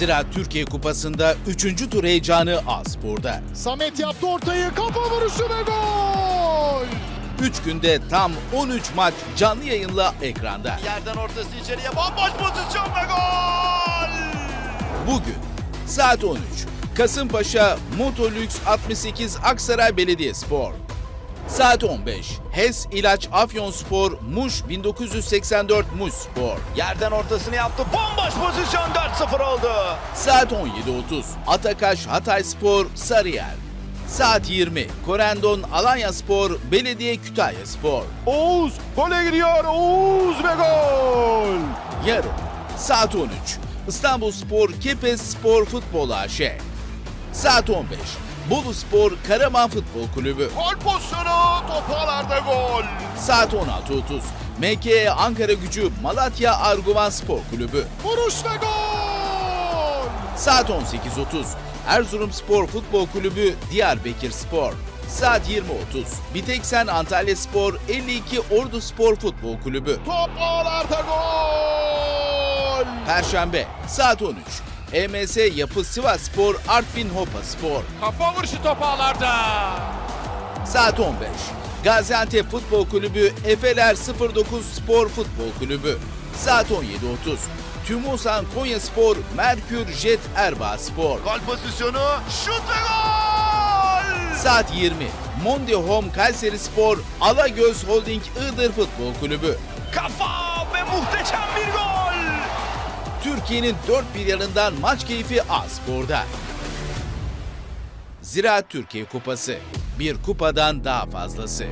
Zira Türkiye Kupası'nda 3. tur heyecanı Aspor'da. Samet yaptı ortayı. Kafa vuruşu ve gol. 3 günde tam 13 maç canlı yayınla ekranda. Yerden ortası içeriye bomboş pozisyon ve gol! Bugün saat 13 Kasımpaşa Motolüks 68 Aksaray Belediyespor. Saat 15 HES İlaç Afyonspor Muş 1984 Muş Spor. Yerden ortasını yaptı. Bomboş pozisyon 4-0 oldu. Saat 17.30 Atakaş Hatayspor Sarıyer. Saat 20 Korendon Alanyaspor Belediye Kütahyaspor. Oğuz gole gidiyor. Oğuz ve gol. Yarın saat 13 İstanbul Spor Kepez Spor Futbol AŞ. Saat 15 Bolu Spor Karaman Futbol Kulübü. Gol pozisyonu. Topalarda gol. Saat 16.30 MKE Ankara Gücü Malatya Arguvan Spor Kulübü. Vuruş ve gol. Saat 18.30 Erzurum Spor Futbol Kulübü Diyarbakır Spor. Saat 20.30 Biteksen Antalya Spor 52 Ordu Spor Futbol Kulübü. Top ağlarda gol. Perşembe saat 13 EMS Yapı Sivas Spor Artvin Hopa Spor. Kafa vuruşu top ağlarda. Saat 15 Gaziantep Futbol Kulübü Efeler 09 Spor Futbol Kulübü. Saat 17.30 Tümusan Konya Spor Merkür Jet Erbaa Spor. Gol pozisyonu şut ve gol! Saat 20 Mondi Home Kayseri Spor Alagöz Holding Iğdır Futbol Kulübü. Kafa ve muhteşem bir gol! Türkiye'nin dört bir yanından maç keyfi A-Spor'da. Ziraat Türkiye Kupası. Bir kupadan daha fazlası.